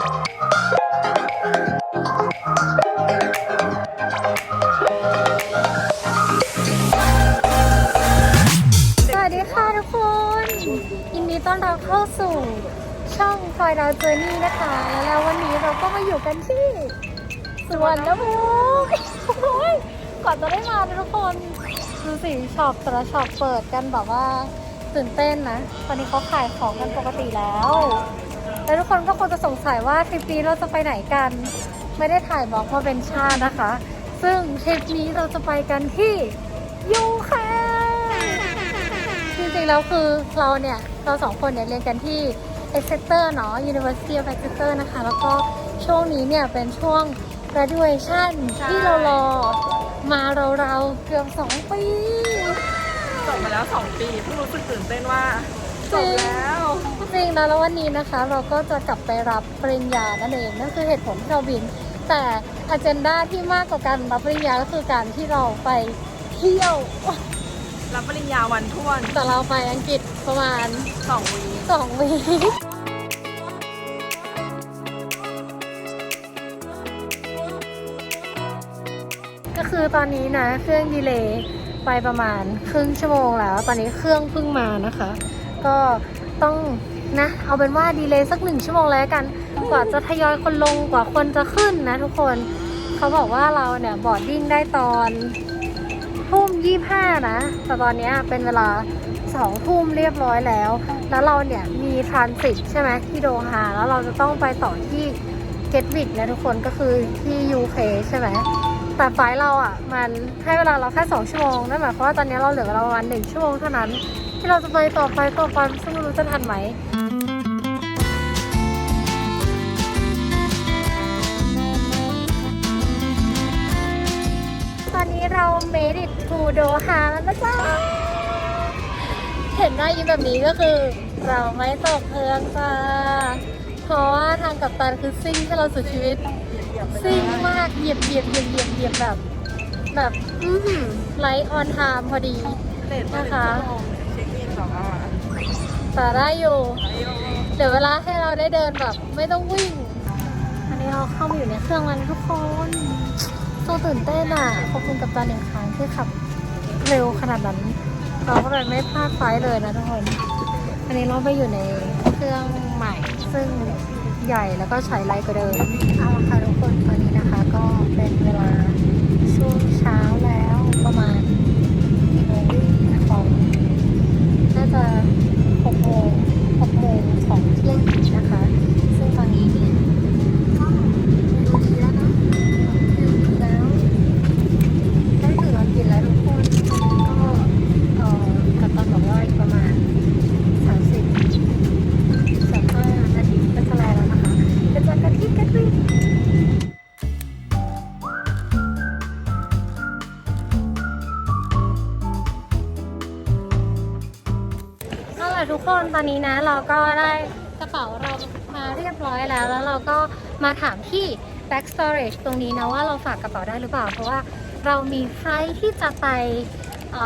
สวัสดีค่ะทุกคน ยินดีต้อนรับเข้าสู่ช่องฟอยดาวเจอร์นี่นะคะ แล้ววันนี้เราก็มาอยู่กันที่สวนน้ำมูกโอ้ยก่อนจะได้มาทุกคนดูสิช็อปแต่ละช็อปเปิดกันแบบว่าตื่นเต้นนะ ตอนนี้เขาขายของกันปกติแล้ว แล้วทุกคนก็คงจะสงสัยว่าทริปนี้เราจะไปไหนกัน ไม่ได้ถ่ายบล็อกมาเป็นชาตินะคะ ซึ่งทริปนี้เราจะไปกันที่ยูเคจริงๆแล้วคือเราเนี่ย เราสองคนเนี่ยเรียนกันที่ Exeter เนาะ University of Exeter นะคะ แล้วก็ช่วงนี้เนี่ยเป็นช่วง graduation ใช่ที่เรารอมาเราๆเกือบสองปี จบมาแล้ว 2 ปีเพิ่งรู้สึกตื่นเต้นว่า จบแล้วจริงนะแล้ววันนี้นะคะ เราก็จะกลับไปรับปริญญานั่นเองนั่นคือเหตุผลที่เราบิน แต่อ g e n d a ที่มากกว่าการรับปริญญาก็คือการที่เราไปเที่ยว รับปริญญาวันท่วนแต่เราไปอังกฤษประมาณ2วีสองวีคก็คือตอนนี้นะเครื่องดีเลย์ไปประมาณครึ่งชั่วโมงแล้ว ตอนนี้เครื่องเพิ่งมานะคะ ก็ต้องนะ เอาเป็นว่าดีเลย์สักหนึ่งชั่วโมงแล้วกัน กว่าจะทยอยคนลงกว่าคนจะขึ้นนะทุกคน เขาบอกว่าเราเนี่ยบอร์ดดิ้งได้ตอนทุ่มยี่ห้านะ แต่ตอนนี้เป็นเวลาสองทุ่มเรียบร้อยแล้ว แล้วเราเนี่ยมีทรานสิตใช่ไหมที่โดฮาแล้วเราจะต้องไปต่อที่เกตวิกนะทุกคนก็คือที่ UK ใช่ไหมแต่ไฟล์เราอะ มันให้เวลาเราแค่สองชั่วโมงนั่นหมายความว่าตอนนี้เราเหลือเวลาประมาณหนึ่งชั่วโมงเท่านั้น ที่เราจะไปต่อไปต่อไปซึ่งไม่รู้จะทันไหมตอนนี้เรา made it to Doha แล้วนะจ๊ะเห็นหน้ายิ้มแบบนี้ก็คือ เราไม่ตกเครื่องจ้าเพราะว่าทางกัปตันคือซิ่งให้เราสุดชีวิต ซิ่งมากเหยียบเหยียบเหยียบเหยียบเหยียบแบบ แบบไลท์ออนไทม์พอดีนะคะ ชั่วโมงเช็คอินสองอาร์แต่ได้อยู่ไอโอเดี๋ยวเวลาให้เราได้เดินแบบ ไม่ต้องวิ่ง อันนี้เราเข้ามาอยู่ในเครื่องแล้วนะทุกคนตัวตื่นเต้นอะ ขอบคุณกับตาหนึ่งครั้งที่ขับเร็วขนาดนั้นเราก็เลยไม่พลาดไฟล์เลยนะทุกคน อันนี้เราไปอยู่ในเครื่องใหม่ ซึ่งใหญ่แล้วก็ใช้ไรกว่าเดิมเอาละค่ะทุกคน นี้นะเราก็ได้กระเป๋าเรามาเรียบร้อยแล้ว แล้วเราก็มาถามที่ back storage ตรงนี้นะว่าเราฝากกระเป๋าได้หรือเปล่า เพราะว่าเรามีไฟลท์ที่จะไปเ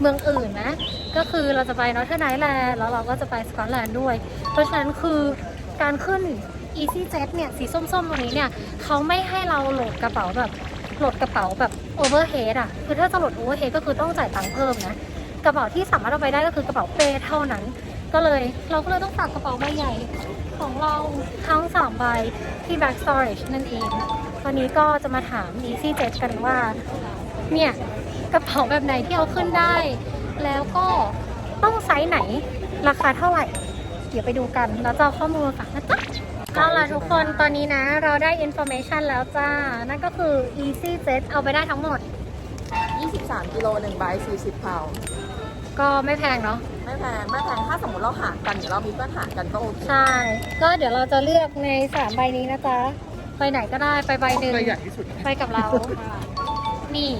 เมืองอื่นนะ ก็คือเราจะไปนอร์ทเทิร์นไอแลนด์แล้วเราก็จะไปสกอตแลนด์ด้วย เพราะฉะนั้นคือการขึ้น EasyJet เนี่ยสีส้มๆตรงนี้เนี่ยเขาไม่ให้เราโหลดกระเป๋าแบบโหลดกระเป๋าแบบ overhead อะ คือถ้าจะโหลด overhead ก็คือต้องจ่ายตังค์เพิ่มนะ กระเป๋าที่สามารถเอาไปได้ก็คือกระเป๋าเป้เท่านั้น ก็เลยเราก็เลยต้องฝากกระเป๋าใบใหญ่ของเราทั้งสามใบที่ back storage นั่นเอง วันนี้ก็จะมาถาม EasyJet กันว่า เนี่ย กระเป๋าแบบไหนที่เอาขึ้นได้ แล้วก็ต้องไซส์ไหนราคาเท่าไหร่ เดี๋ยวไปดูกัน แล้วจะเอาข้อมูลฝากนะจ๊ะเอาล่ะทุกคนตอนนี้นะ เราได้ information แล้วจ้า นั่นก็คือ EasyJet เอาไปได้ทั้งหมด 23 กิโล1ใบ40 พาว ก็ไม่แพงเนาะ ไม่แพงไม่แพงถ้าสมมติเราหารกันเดี๋ยวเรามีเพื่อนหารกันก็โอเคใช่ ก็เดี๋ยวเราจะเลือกในสามใบนี้นะจ๊ะไปไหนก็ได้ไปใบหนึ่งใบใหญ่ที่สุดไปกับเรา นี่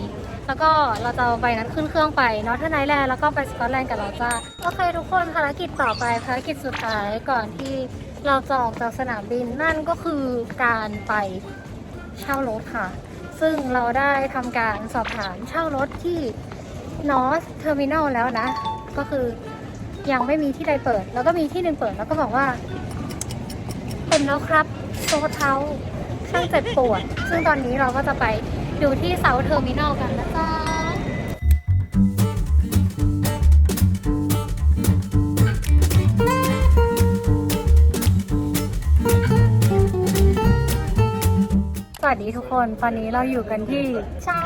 แล้วก็เราจะเอาใบนั้นขึ้นเครื่องไปนอร์ทไนแลนด์แล้วก็ไปสกอตแลนด์กับเราจ้าโอเคทุกคนภารกิจต่อไปภารกิจสุดท้ายก่อนที่เราจะออกจากสนามบินนั่นก็คือการไปเช่ารถค่ะ ซึ่งเราได้ทำการสอบถามเช่ารถที่ North Terminal แล้วนะ ก็คือยังไม่มีที่ใดเปิด แล้วก็มีที่หนึ่งเปิดแล้วก็บอกว่าเต็มแล้วครับโซเท้าช่างเจ็บปวด ซึ่งตอนนี้เราก็จะไปดูที่เซาเทอร์มินอลกันนะจ๊ะสวัสดีทุกคน ตอนนี้เราอยู่กันที่ชา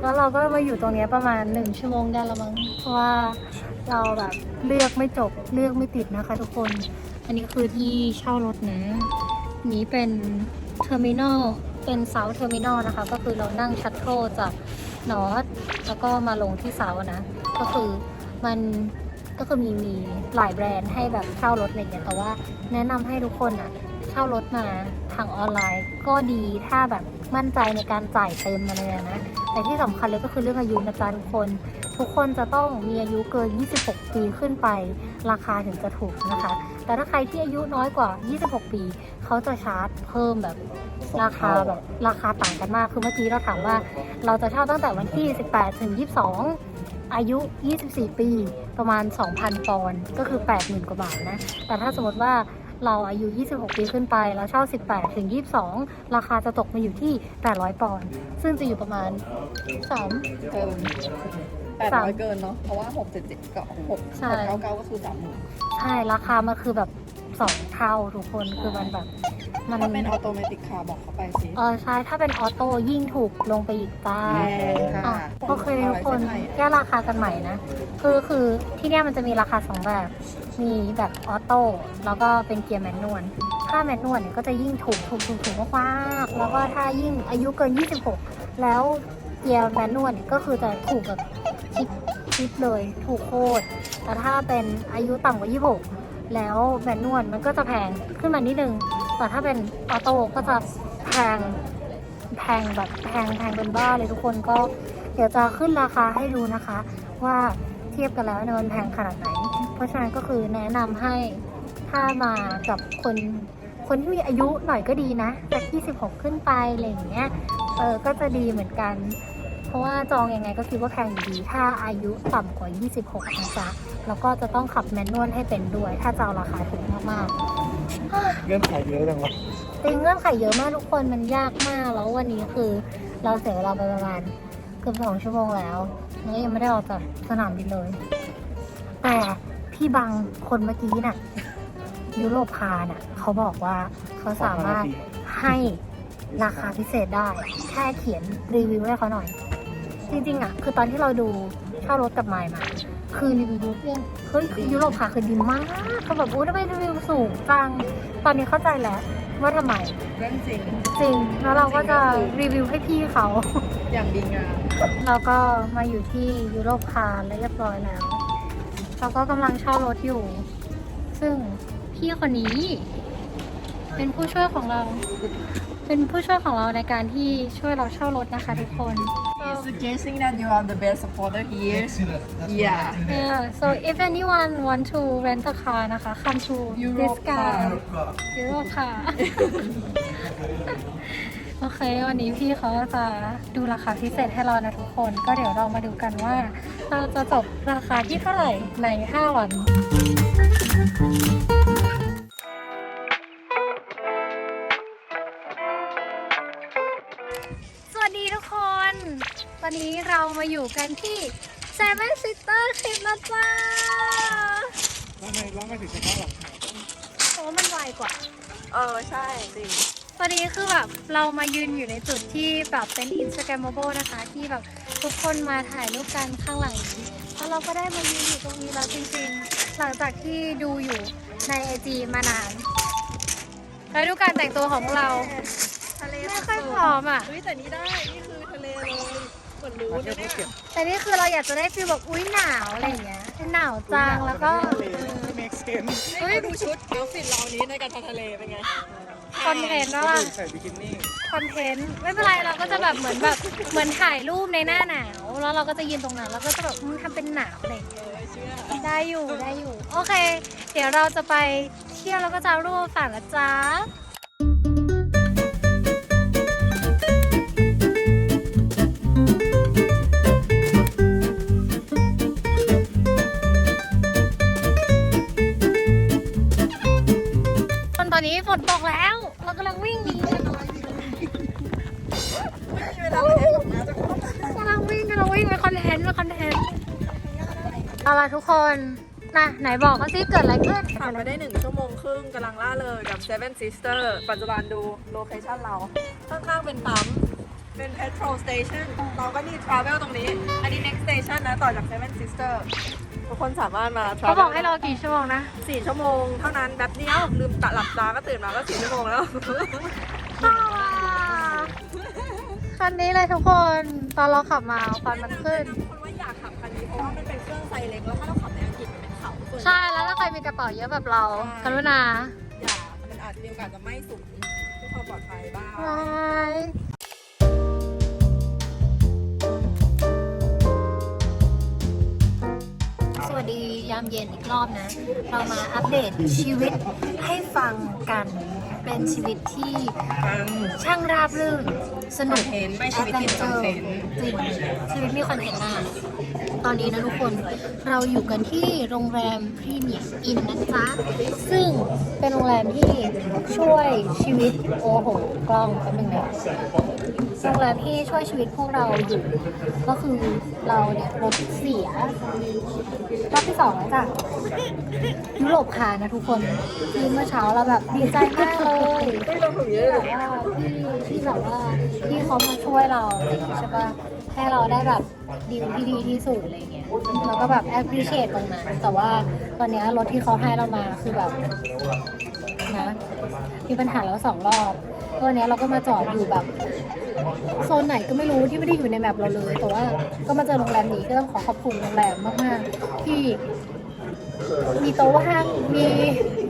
แล้วเราก็มาอยู่ตรงนี้ประมาณหนึ่งชั่วโมงได้ละมั้งเพราะว่าเราแบบเลือกไม่จบเลือกไม่ติดนะคะทุกคน อันนี้คือที่เช่ารถนะนี้เป็นเทอร์มินอลเป็นเซาเทอร์มินอลนะคะ ก็คือเรานั่งชัตเทิลจากนอตแล้วก็มาลงที่เซานะ ก็คือมันก็คือมีมีหลายแบรนด์ให้แบบเช่ารถอะไรอย่างเงี้ยแต่ว่าแนะนำให้ทุกคนอะเช่ารถมาทางออนไลน์ก็ดีถ้าแบบมั่นใจในการจ่ายเต็มอะไรอะนะ แต่ที่สำคัญเลยก็คือเรื่องอายุนะจ๊ะทุกคน ทุกคนจะต้องมีอายุเกิน 26 ปีขึ้นไป ราคาถึงจะถูกนะคะ แต่ถ้าใครที่อายุน้อยกว่า 26 ปี เขาจะชาร์จเพิ่มแบบราคาแบบราคาต่างกันมาก คือเมื่อกี้เราถามว่า เราจะเช่าตั้งแต่วันที่ 18 ถึง 22 อายุ 24 ปี ประมาณ 2,000 ปอนด์ ก็คือ 80,000 กว่าบาทนะ แต่ถ้าสมมติว่า เราอายุ 26 ปีขึ้นไป แล้วเช่า 18 ถึง 22 ราคาจะตกมาอยู่ที่ 800 ปอนด์ซึ่งจะอยู่ประมาณ 3 เกินแปดสามร้อยเกินเนาะเพราะว่าหกเจ็ดเจ็ดก็หกใช่หกเก้าเก้าก็คือสามหมื่นใช่ ราคามันคือแบบ 2 เท่าทุกคนคือมันแบบ มันถ้าเป็นออโตเมติกคาร์บอกเขาไปสิเออใช่ถ้าเป็นออโต้ยิ่งถูกลงไปอีกจ้าแพงค่ะอะโอเคทุกคนเอาไว้เส้นไหนแก้ราคากันใหม่นะ คือคือที่เนี่ยมันจะมีราคาสองแบบ มีแบบออโต้แล้วก็เป็นเกียร์แมนนวลถ้าแมนนวลเนี่ยก็จะยิ่งถูกถูกถูกถูกมากๆแล้วก็ถ้ายิ่งอายุเกิน 26 แล้วเกียร์แมนนวลเนี่ยก็คือจะถูกแบบชิปชิปเลยถูกโคตรแต่ถ้าเป็นอายุต่ำกว่า 26 แล้วแมนนวลมันก็จะแพงขึ้นมานิดนึง แต่ถ้าเป็นออโต้ก็จะแพงแพงแบบแพงแพงเป็นบ้าเลยทุกคนก็เดี๋ยวจะขึ้นราคาให้ดูนะคะ ว่าเทียบกันแล้วเนี่ยมันแพงขนาดไหน เพราะฉะนั้นก็คือแนะนำให้ถ้ามากับคนคนที่มีอายุหน่อยก็ดีนะจาก26 ขึ้นไปอะไรอย่างเงี้ยเออก็จะดีเหมือนกัน เพราะว่าจองยังไงก็คิดว่าแพงอยู่ดี ถ้าอายุต่ำกว่า 26นะจ๊ะ แล้วก็จะต้องขับแมนนวลให้เป็นด้วย ถ้าจะเอาราคาถูกมากๆเงื่อนไขเยอะจังวะจริงเงื่อนไขเยอะมากทุกคนมันยากมากแล้ววันนี้คือเราเสียเวลาไปประมาณเกือบสองชั่วโมงแล้วแล้วก็ยังไม่ได้ออกจากสนามบินเลย แต่พี่บังคนเมื่อกี้น่ะยุโรปคาร์น่ะเขาบอกว่าเขาสามารถให้ราคาพิเศษได้ แค่เขียนรีวิวให้เขาหน่อย จริงๆอะ คือตอนที่เราดูเช่ารถกับไมล์มา คือรีวิวเนี่ยเฮ้ยยุโรปคาร์คือดีมากเขาแบบอู้ทำไมรีวิวสูงจัง ตอนนี้เข้าใจแล้วว่าทำไมเรื่องจริง จริง แล้วเราก็จะรีวิวให้พี่เขา อย่างดีงามเราก็มาอยู่ที่ยุโรปคาร์แล้วเรียบร้อยแล้ว เราก็กำลังเช่ารถอยู่ ซึ่งพี่คนนี้ เป็นผู้ช่วยของเรา เป็นผู้ช่วยของเราในการที่ช่วยเราเช่ารถนะคะทุกคน He's suggesting that you are the best supporter here Excellent. That's Yeah. what I think. yeah so if anyone want to rent a car นะคะ come to this Europe car car. Europe car. ยุโรปค่ะโอเค วันนี้พี่เขาจะดูราคาพิเศษให้เรานะทุกคน ก็เดี๋ยวเรามาดูกันว่า เราจะจบราคาที่เท่าไหร่ใน 5 วัน สวัสดีทุกคน ตอนนี้เรามาอยู่กันที่ Seven Sister Trip นะจ๊ะแล้วไม่แล้วไม่ถึงจะเข้าหลังคาเพราะว่ามันไวกว่า เออ ใช่ จริง ตอนนี้คือแบบเรามายืนอยู่ในจุดที่แบบเป็น Instagrammable นะคะ ที่แบบทุกคนมาถ่ายรูปกันข้างหลังนี้แล้วเราก็ได้มายืนอยู่ตรงนี้แล้วจริงๆ หลังจากที่ดูอยู่ในไอจีมานาน แล้วดูการแต่งตัวของเรา ทะเลไม่ค่อยพร้อมอะ เฮ้ยแต่นี่ได้ นี่คือทะเลเลยเหมือนรู้มานะเที่ยวเนี่ยภูเก็ตแต่นี่คือเราอยากจะได้ฟีลแบบอุ้ยหนาวอะไรอย่างเงี้ยหนาวจังแล้วก็ไม่ make sense เฮ้ยดูชุดเอาฟิตเรานี้ในการไปทะเลเป็นไง คอนเทนต์ว่าใส่บิกินี่ คอนเทนต์ไม่เป็นไรเราก็จะแบบเหมือนแบบเหมือนถ่ายรูปในหน้าหนาว แล้วเราก็จะยืนตรงนั้นแล้วก็จะแบบอืมทำเป็นหนาวอะไรอย่างเงี้ยเออเชื่อได้อยู่ได้อยู่ โอเค เดี๋ยวเราจะไปเที่ยวแล้วก็จะรูปฝากนะจ๊ะ อนนี้ฝนตกแล้ว เรากำลังวิ่งหนีกำลังวิ่งกำลังวิ่งเป็นคอนเทนต์เป็นคอนเทนต์เอาล่ะทุกคนนะไหนบอกเขาซิเกิดอะไรขึ้นผ่านไปได้หนึ่งชั่วโมงครึ่งกำลังล่าเลยกับ Seven Sister ปัจจุบันดูโลเคชั่นเรา ข้างๆเป็นปั๊ม เป็น petrol station เราก็นี่ travel ตรงนี้ อันนี้ next station นะ ต่อจาก Seven Sister ทุกคนสามารถมาเขา travel บอกให้รอกี่ชั่วโมงนะสี่ชั่วโมงเท่านั้นแบบเดียวลืมตะหลับตาก็ตื่นมาก็สี่ชั่วโมงแล้ว คันนี้เลยทุกคน ตอนเราขับมาควันมันขึ้นคนว่าอยากขับคันนี้เพราะว่ามันเป็นเครื่องไซเล็กแล้วถ้าเราขับในอังกฤษมันเป็นเขาส่วนใช่ แล้วถ้าใครมีกระเป๋าเยอะแบบเรา กรุณาอย่ามันอาจจะมีโอกาสจะไหม้สูงเพื่อความปลอดภัยบ้าง บายามเย็นอีกรอบนะ เรามาอัปเดตชีวิตให้ฟังกัน เป็นชีวิตที่ช่างราบรื่น สนุกคอนเทนไม่ชีวิตติดคอนเทนต์จริงชีวิตมีคอนเทนต์มากตอนนี้นะทุกคนเราอยู่กันที่โรงแรมพรีเมียร์อินนะจ๊ะซึ่งเป็นโรงแรมที่ช่วยชีวิตโอ้โหกล้องแป๊บนึงนะ โรงแรมที่ช่วยชีวิตพวกเราอยู่ ก็คือเราเนี่ยรถเสียรอบที่สองแล้วจ้ะยุโรปคานะทุกคนที่เมื่อเช้าเราแบบดีใจมากเลยไม่แบบว่าที่ที่แบบว่าที่เขามาช่วยเราอะไรอย่างเงี้ยใช่ปะให้เราได้แบบดีลที่ดีที่สุดอะไรเงี้ยเราก็แบบ appreciate ตรงนั้นแต่ว่าตอนเนี้ยรถที่เขาให้เรามาคือแบบนะมีปัญหาแล้วสองรอบ ตัวเนี้ยเราก็มาจอดอยู่แบบโซนไหนก็ไม่รู้ที่ไม่ได้อยู่ในแมปเราเลย แต่ว่าก็มาเจอโรงแรมนี้ก็ต้องขอขอบคุณโรงแรมมากๆ ที่มีโต๊ะว่าง มี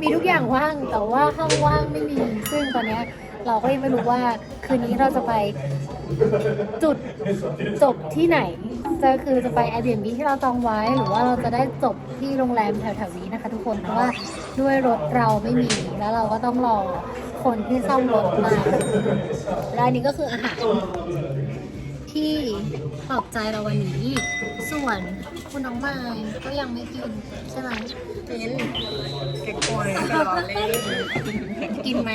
มีทุกอย่างว่าง แต่ว่าห้องว่างไม่มี ซึ่งตอนเนี้ยเราก็ยังไม่รู้ว่าคืนนี้เราจะไปจุดจบที่ไหน จะคือจะไป Airbnb ที่เราจองไว้ หรือว่าเราจะได้จบที่โรงแรมแถวๆนี้นะคะ ทุกคน เพราะว่าด้วยรถเราไม่มี แล้วเราก็ต้องรอ คนที่ซ่อมรถมาและอันนี้ก็คืออาหารที่ปลอบใจเราวันนี้ ส่วนคุณน้องมายก็ยังไม่กินใช่ไหมกินเก็กโวยตลอดเลยกินไหม